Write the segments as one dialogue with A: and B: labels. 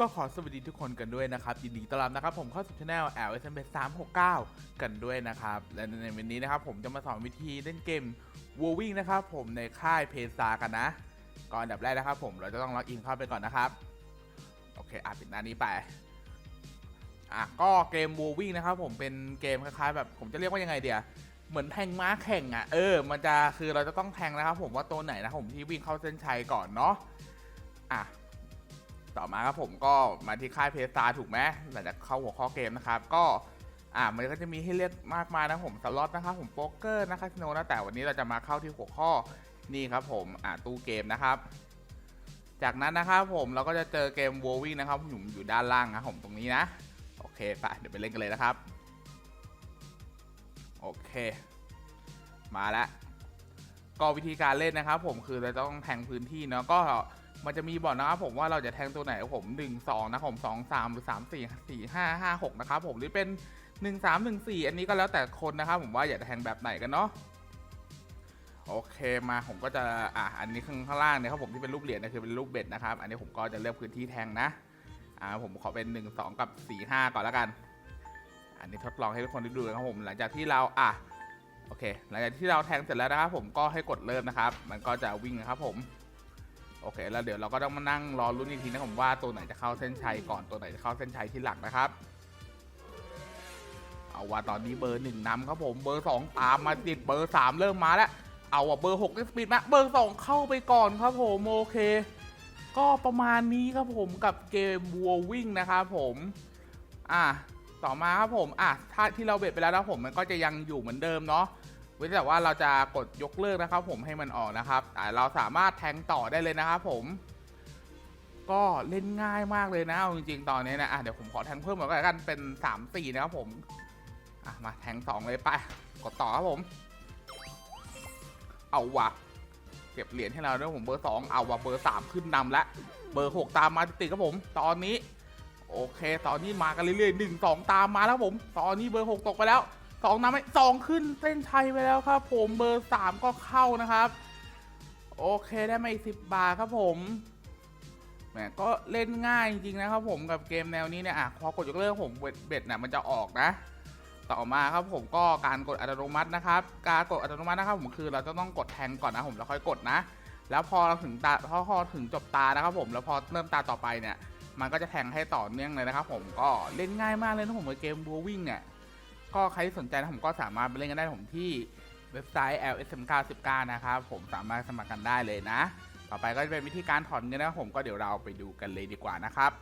A: ก็ขอสวัสดีทุกคนกันด้วยนะครับ ยินดีต้อนรับนะครับ ผมเข้าสู่ช anel L S M 369 กันด้วยนะครับ และในวันนี้นะครับผมจะมาสอนวิธีเล่นเกม w o w i n g นะครับผมในค่ายเพซากันนะ ก่อนอันดับแรกนะครับผมเราจะต้องล็อกอินเข้าไปก่อนนะครับ โอเคอะปิดหน้านี้ไปอะก็เกม w o w i n g นะครับผมเป็นเกมคล้ายๆแบบผมจะเรียกว่ายังไงเดียเหมือนแทงม้าแข่งอะเออ มันจะคือเราจะต้องแทงนะครับผมว่าตัวไหนนะผมที่วิ่งเข้าเส้นชัยก่อนเนาะอะ ต่อมาครับผมก็มาที่ค่ายเพซาถูกไหมหลังจากเข้าหัวข้อเกมนะครับ ก็อ่ามันก็จะมีให้เลือกมากมายนะผมสล็อตนะครับผมโป๊กเกอร์นะคาสิโนนะแต่วันนี้เราจะมาเข้าที่หัวข้อนี่ครับผมอ่าตู้เกมนะครับ จากนั้นนะครับผมเราก็จะเจอเกม w o w i n g นะครับอยู่อยู่ด้านล่างนะผมตรงนี้นะ โอเคไปเดี๋ยวไปเล่นกันเลยนะครับ โอเค มาแล้วก็วิธีการเล่นนะครับ ผมคือเราต้องแทงพื้นที่เนาะก็ มันจะมีบอกนะครับผมว่าเราจะแทงตัวไหนผม1 2นะผม2 3 หรือ 3 4 4 5 5 6 นะครับผมหรือเป็น 1 3 1 4 อันนี้ก็แล้วแต่คนนะครับผมว่าอยากจะแทงแบบไหนกันเนาะโอเคมาผมก็จะอะอันนี้ข้างข้างล่างเนี่ยครับผมที่เป็นรูปเหรียญนะคือเป็นรูปเบ็ดนะครับ อันนี้ผมก็จะเลือกพื้นที่แทงนะอ่าผมขอเป็น 1 2 กับ 4 5 ก่อนแล้วกัน อันนี้ทดลองให้ทุกคนได้ดูนะครับผมหลังจากที่เราอะโอเค หลังจากที่เราแทงเสร็จแล้วนะครับผมก็ให้กดเริ่มนะครับ มันก็จะวิ่งนะครับผม โอเค แล้วเดี๋ยวเราก็ต้องมานั่งรอลุ้นอีกทีนะผมว่าตัวไหนจะเข้าเส้นชัยก่อนตัวไหนจะเข้าเส้นชัยที่หลังนะครับ เอาว่าตอนนี้เบอร์หนึ่งนำครับผมเบอร์สองตามมาติดเบอร์สามเริ่มมาแล้ว เอาว่าเบอร์หกได้สปีดมาเบอร์สองเข้าไปก่อนครับผมโอเค ก็ประมาณนี้ครับผมกับเกมวัววิ่งนะครับผมอะต่อมาครับผมอะถ้าที่เราเบ็ดไปแล้วนะผมมันก็จะยังอยู่เหมือนเดิมเนาะ เว้นแต่ว่าเราจะกดยกเลิกนะครับ ผมให้มันออกนะครับ แต่เราสามารถแทงต่อได้เลยนะครับผม ก็เล่นง่ายมากเลยนะเอาจริงๆตอนนี้นะอะเดี๋ยวผมขอแทงเพิ่มหน่อยก็แล้วกันเป็น3 4นะครับผมอะมาแทง2เลยไปกดต่อครับผม เอาวะเก็บเหรียญให้เราด้วยผมเบอร์ 2 เอาวะเบอร์ 3 ขึ้นนำแล้วเบอร์ 6 ตามมาติดๆครับผม ตอนนี้ โอเค ตอนนี้มากันเรื่อยๆหนึ่งสองตามมาแล้วผม ตอนนี้เบอร์ 6 ตกไปแล้ว สองนำไม่สองขึ้นเส้นชัยไปแล้วครับ ผมเบอร์สามก็เข้านะครับ โอเคได้มาอีกสิบบาทครับผมแหมก็เล่นง่ายจริงๆนะครับผมกับเกมแนวนี้เนี่ยอะพอกดยกเลิกผมเบ็ดเบ็ดน่ะมันจะออกนะ ต่อมาครับผมก็การกดอัตโนมัตินะครับ การกดอัตโนมัตินะครับผมคือเราจะต้องกดแทงก่อนนะผมแล้วค่อยกดนะ แล้วพอเราถึงตาพอพอถึงจบตานะครับผมแล้วพอเริ่มตาต่อไปเนี่ย มันก็จะแทงให้ต่อเนื่องเลยนะครับผมก็เล่นง่ายมากเลยนะผมกับเกมบัววิ่งเนี่ย ก็ใครที่สนใจนะผมก็สามารถไปเล่นกันได้ผมที่เว็บไซต์ lsm99 นะครับ ผมสามารถสมัครกันได้เลยนะ ต่อไปก็จะเป็นวิธีการถอนเงินนะผมก็เดี๋ยวเราไปดูกันเลยดีกว่านะครับ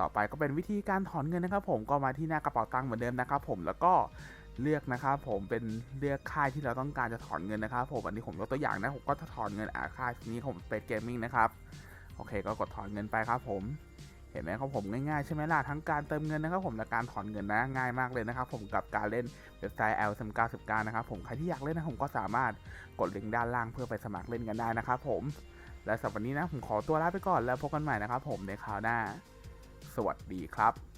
A: ต่อไปก็เป็นวิธีการถอนเงินนะครับ ผมก็มาที่หน้ากระเป๋าตังค์เหมือนเดิมนะครับ ผมแล้วก็เลือกนะครับ ผมเป็นเลือกค่ายที่เราต้องการจะถอนเงินนะครับ ผมอันนี้ผมยกตัวอย่างนะผมก็จะถอนเงินอาค่ายนี้ผมเป็นเกมมิ่งนะครับโอเค ก็กดถอนเงินไปครับผม เห็นไหมครับผมง่ายๆใช่ไหมล่ะทั้งการเติมเงินนะครับผมและการถอนเงินนะง่ายมากเลยนะครับผมกับการเล่นเว็บไซต์ l 9 9นะครับผมใครที่อยากเล่นนะผมก็สามารถกดลิงก์ด้านล่างเพื่อไปสมัครเล่นกันได้นะครับผมและสำหรับวันนี้นะผมขอตัวลาไปก่อนแล้วพบกันใหม่นะครับผมในคราวหน้า สวัสดีครับ